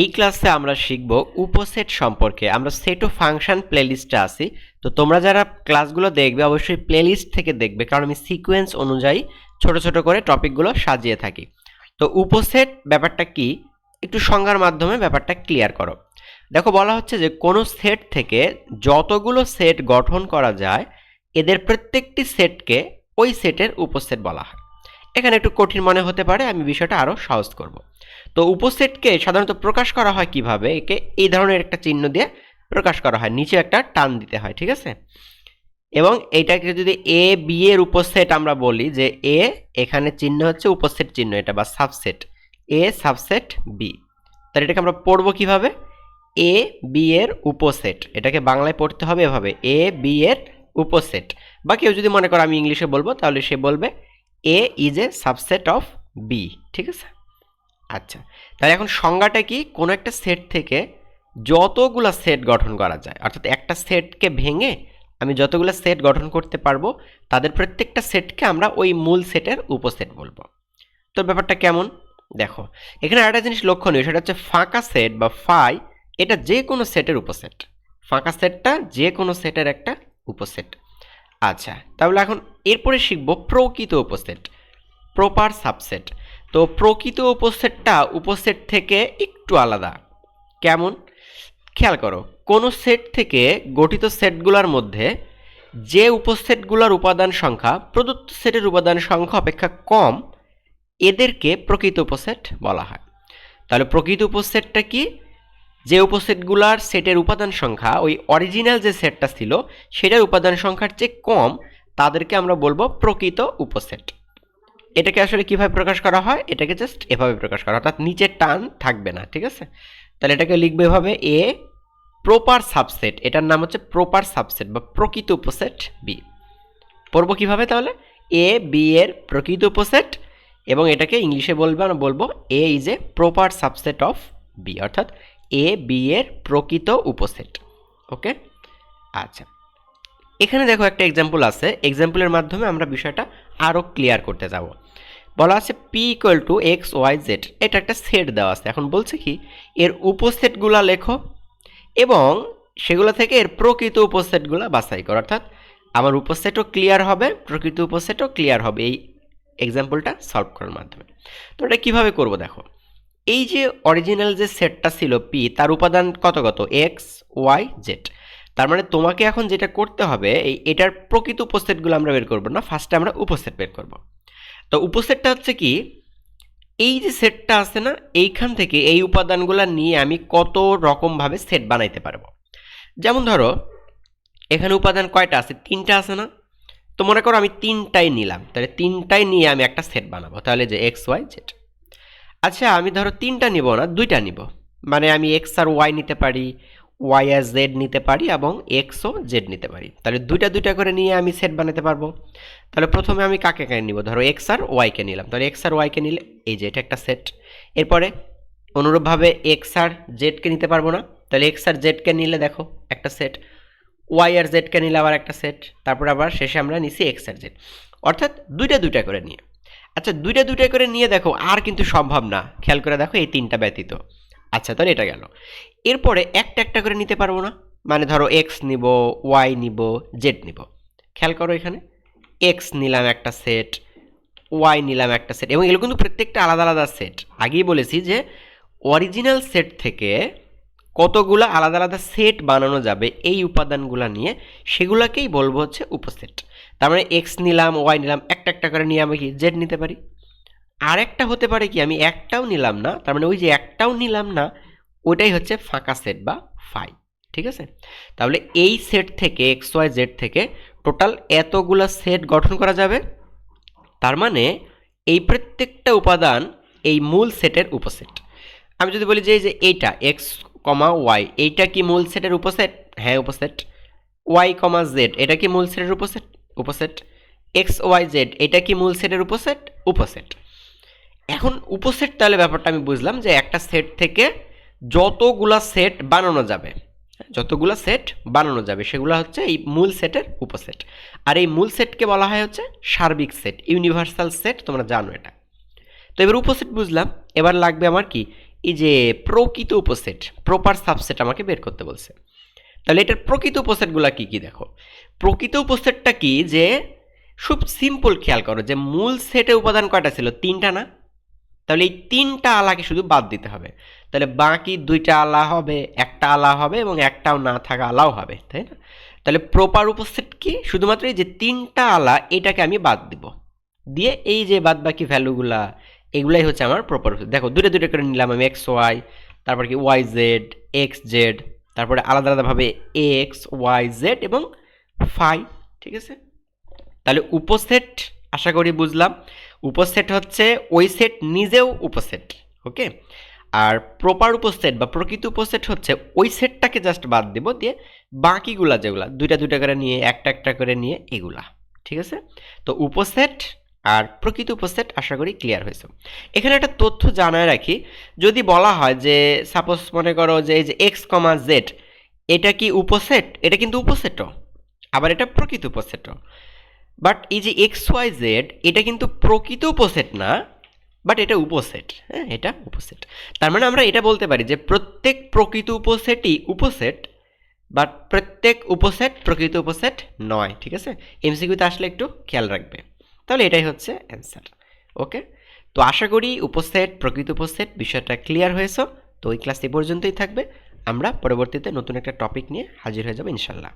এই ক্লাসে আমরা শিখব উপসেট সম্পর্কে। আমরা সেট ও ফাংশন প্লেলিস্টে আছি। তো তোমরা যারা ক্লাসগুলো দেখবে, অবশ্যই প্লেলিস্ট থেকে দেখবে। কারণ আমি সিকোয়েন্স অনুযায়ী ছোট ছোট করে টপিকগুলো সাজিয়ে থাকি। তো উপসেট ব্যাপারটা কি? একটু সংজ্ঞার মাধ্যমে ব্যাপারটা ক্লিয়ার করো। দেখো, বলা হচ্ছে যে কোনো সেট থেকে যতগুলো সেট গঠন করা যায়, এদের প্রত্যেকটি সেটকে ওই সেটের উপসেট বলা হয়। এখানে একটু কঠিন মনে হতে পারে, আমি বিষয়টা আরও সহজ করব। তো উপসেটকে সাধারণত প্রকাশ করা হয় কীভাবে? একে এই ধরনের একটা চিহ্ন দিয়ে প্রকাশ করা হয়, নিচে একটা টান দিতে হয়, ঠিক আছে? এবং এইটাকে যদি এ বি এর উপসেট আমরা বলি যে এ এখানে চিহ্ন হচ্ছে উপসেট চিহ্ন, এটা বা সাবসেট এ সাবসেট বি তাহলে এটাকে আমরা পড়ব কীভাবে? এ বি এর উপসেট এটাকে বাংলায় পড়তে হবে এভাবে এ বি এর উপসেট বা কেউ যদি মনে করো আমি ইংলিশে বলব, তাহলে সে বলবে A is a subset of B ঠিক আছে? আচ্ছা তাহলে এখন সংজ্ঞাটা কি? কোনো একটা সেট থেকে যতগুলো সেট গঠন করা যায়, অর্থাৎ একটা সেটকে ভেঙে আমি যতগুলো সেট গঠন করতে পারব, তাদের প্রত্যেকটা সেটকে আমরা ওই মূল সেটের উপসেট বলব। তো ব্যাপারটা কেমন? দেখো, এখানে একটা জিনিস লক্ষণীয়, সেটা হচ্ছে ফাঁকা সেট বা ফাই, এটা যে কোনো সেটের উপসেট। ফাঁকা সেটটা যে কোনো সেটের একটা উপসেট। আচ্ছা তাহলে এখন এরপরে শিখব প্রকৃত উপসেট প্রপার সাবসেট তো প্রকৃত উপসেটটা উপসেট থেকে একটু আলাদা। কেমন? খেয়াল করো, কোনো সেট থেকে গঠিত সেটগুলোর মধ্যে যে উপসেটগুলোর উপাদান সংখ্যা, প্রদত্ত সেটের উপাদান সংখ্যা অপেক্ষা কম, এদেরকে প্রকৃত উপসেট বলা হয়। তাহলে প্রকৃত উপসেটটা কি? যে উপসেটগুলার সেটের উপাদান সংখ্যা, ওই অরিজিনাল যে সেটটা ছিল, সেটার উপাদান সংখ্যার চেয়ে কম, তাদেরকে আমরা বলব প্রকৃত উপসেট। এটাকে আসলে কীভাবে প্রকাশ করা হয়? এটাকে জাস্ট এভাবে প্রকাশ করা অর্থাৎ নিচের টান থাকবে না, ঠিক আছে? তাহলে এটাকে লিখবে এভাবে এ প্রপার সাবসেট এটার নাম হচ্ছে প্রপার সাবসেট বা প্রকৃত উপসেট বি পড়ব কীভাবে তাহলে? এ বি এর প্রকৃত উপসেট এবং এটাকে ইংলিশে বলবে আমরা বলব A is a proper subset of B অর্থাৎ এ বি এর প্রকৃত উপসেট, ওকে? আচ্ছা এখানে দেখো একটা এক্সাম্পল আছে। এক্সাম্পলের মাধ্যমে আমরা বিষয়টা আরও ক্লিয়ার করতে যাব। বলা আছে P equal to X Y Z এটা একটা সেট দেওয়া আছে। এখন বলছে কি, এর উপসেটগুলা লেখো এবং সেগুলো থেকে এর প্রকৃত উপসেটগুলো বাছাই করো। অর্থাৎ আমার উপসেটও ক্লিয়ার হবে, প্রকৃত উপসেটও ক্লিয়ার হবে এই এক্সাম্পলটা সলভ করার মাধ্যমে। তো এটা কীভাবে করব দেখো? এই যে অরিজিনাল যে সেটটা ছিল পি তার উপাদান কত কত? এক্স ওয়াই জেড তার মানে তোমাকে এখন যেটা করতে হবে, এই এটার প্রকৃত উপসেটগুলো আমরা বের করব না ফার্স্টে আমরা উপসেট বের করব। তো উপসেটটা হচ্ছে কি, এই যে সেটটা আছে না, এইখান থেকে এই উপাদানগুলো নিয়ে আমি কত রকমভাবে সেট বানাইতে পারব। যেমন ধরো, এখানে উপাদান কয়টা আছে? তিনটা আছে না? তো মনে করো আমি তিনটাই নিলাম, তাহলে তিনটাই নিয়ে আমি একটা সেট বানাবো, তাহলে যে এক্স ওয়াই জেড আচ্ছা আমি ধরো তিনটা নিব না, দুইটা নিব। মানে আমি এক্স আর ওয়াই নিতে পারি ওয়াই আর জেড নিতে পারি এবং এক্স ও জেড নিতে পারি। তাহলে দুইটা দুইটা করে নিয়ে আমি সেট বানাতে পারব। তাহলে প্রথমে আমি কাকে কাকে নিব? ধরো এক্স আর ওয়াইকে নিলাম। তাহলে এক্স আর ওয়াইকে নিলে, এই যে এটা একটা সেট এরপরে অনুরূপভাবে এক্স আর জেডকে নিতে পারব না। তাহলে এক্স আর জেডকে নিলে দেখো, একটা সেট ওয়াই আর জেডকে নিলে আবার একটা সেট তারপর আবার শেষে আমরা নিছি এক্স আর জেড অর্থাৎ দুইটা দুইটা করে নিয়ে। আচ্ছা দুইটা দুইটা করে নিয়ে দেখো, আর কিন্তু সম্ভব না। খেয়াল করে দেখো, এই তিনটা ব্যতীত। আচ্ছা তাহলে এটা গেল। এরপরে একটা একটা করে নিতে পারব না? মানে ধরো এক্স নিব ওয়াই নিব জেড নিব। খেয়াল করো এখানে। এক্স নিলাম একটা সেট ওয়াই নিলাম একটা সেট এবং এগুলো কিন্তু প্রত্যেকটা আলাদা আলাদা সেট আগেই বলেছি যে অরিজিনাল সেট থেকে কতগুলো আলাদা আলাদা সেট বানানো যাবে এই উপাদানগুলো নিয়ে সেগুলোকেই বলব হচ্ছে উপসেট। তার মানে এক্স নিলাম ওয়াই নিলাম, একটা একটা করে নিয়ে আমি কি জেড নিতে পারি? আর একটা হতে পারে কি, আমি একটাও নিলাম না, তার মানে ওই যে একটাও নিলাম না ওটাই হচ্ছে ফাঁকা সেট বা ফাই, ঠিক আছে? তাহলে এই সেট থেকে এক্স ওয়াই জেড থেকে টোটাল এতগুলো সেট গঠন করা যাবে, তার মানে এই প্রত্যেকটা উপাদান এই মূল সেটের উপসেট। আমি যদি বলি যে, এই যে এইটা এক্স কমা ওয়াই। এইটা কি মূল সেটের উপসেট? হ্যাঁ উপসেট। ওয়াই কমা জেড, এটা কি মূল সেটের উপসেট? উপসেট। এক্স ওয়াই জেড, এটা কি মূল সেটের উপসেট? উপসেট। এখন উপসেট তাহলে ব্যাপারটা আমি বুঝলাম যে একটা সেট থেকে যতগুলা সেট বানানো যাবে, যতগুলা সেট বানানো যাবে, সেগুলো হচ্ছে এই মূল সেটের উপসেট। আর এই মূল সেটকে বলা হয় হচ্ছে সার্বিক সেট, ইউনিভার্সাল সেট, তোমরা জানো এটা। তো এবার উপসেট বুঝলাম, এবার লাগবে আমার কি? এই যে প্রকৃত উপসেট প্রপার সাবসেট আমাকে বের করতে বলছে। তাহলে এটার প্রকৃত উপসেটগুলো কি কি দেখো? প্রকৃত উপসেটটা কি যে খুব সিম্পল খেয়াল করো যে মূল সেটে উপাদান কয়টা ছিল? তিনটা না? তাহলে এই তিনটা আলাকে শুধু বাদ দিতে হবে। তাহলে বাকি দুইটা আলা হবে, একটা আলা হবে এবং একটাও না থাকা আলাও হবে, তাই না? তাহলে প্রপার উপসেট কি? শুধুমাত্র এই যে তিনটা আলা এটাকে আমি বাদ দিব। দিয়ে এই যে বাদ বাকি ভ্যালুগুলা এগুলাই হচ্ছে আমার প্রপার দেখো দুটো দুটো করে নিলাম আমি এক্স ওয়াই তারপর কি ওয়াই জেড এক্স জেড তারপরে আলাদা আলাদাভাবে এক্স ওয়াই জেড এবং ফাই ঠিক আছে? তাহলে উপসেট, আশা করি বুঝলাম, উপসেট হচ্ছে ওই সেট নিজেও উপসেট ওকে আর প্রপার উপসেট বা প্রকৃত উপসেট হচ্ছে ওই সেটটাকে জাস্ট বাদ দিব দিয়ে বাকিগুলা যেগুলা, দুইটা দুইটা করে নিয়ে, একটা একটা করে নিয়ে এগুলা, ঠিক আছে? তো উপসেট আর প্রকৃত উপসেট আশা করি ক্লিয়ার হয়েছে। এখানে একটা তথ্য জানায় রাখি, যদি বলা হয় যে সাপোজ মনে করো যে, এই যে এক্স কমা জেড এটা কি উপসেট এটা কিন্তু উপসেটও আবার এটা প্রকৃত উপসেটও বাট এই যে এক্স ওয়াই জেড এটা কিন্তু প্রকৃত উপসেট না বাট এটা উপসেট হ্যাঁ এটা উপসেট তার মানে আমরা এটা বলতে পারি যে, প্রত্যেক প্রকৃত উপসেটই উপসেট বাট প্রত্যেক উপসেট প্রকৃত উপসেট নয়, ঠিক আছে? এমসিকিউতে আসলে একটু খেয়াল রাখবে। তাহলে এটাই হচ্ছে অ্যান্সার ওকে তো আশা করি উপস্থিত, প্রকৃত উপস্থিত, বিষয়টা ক্লিয়ার হয়েছ। তো ওই ক্লাস এ পর্যন্তই থাকবে। আমরা পরবর্তীতে নতুন একটা টপিক নিয়ে হাজির হয়ে যাব ইনশাল্লাহ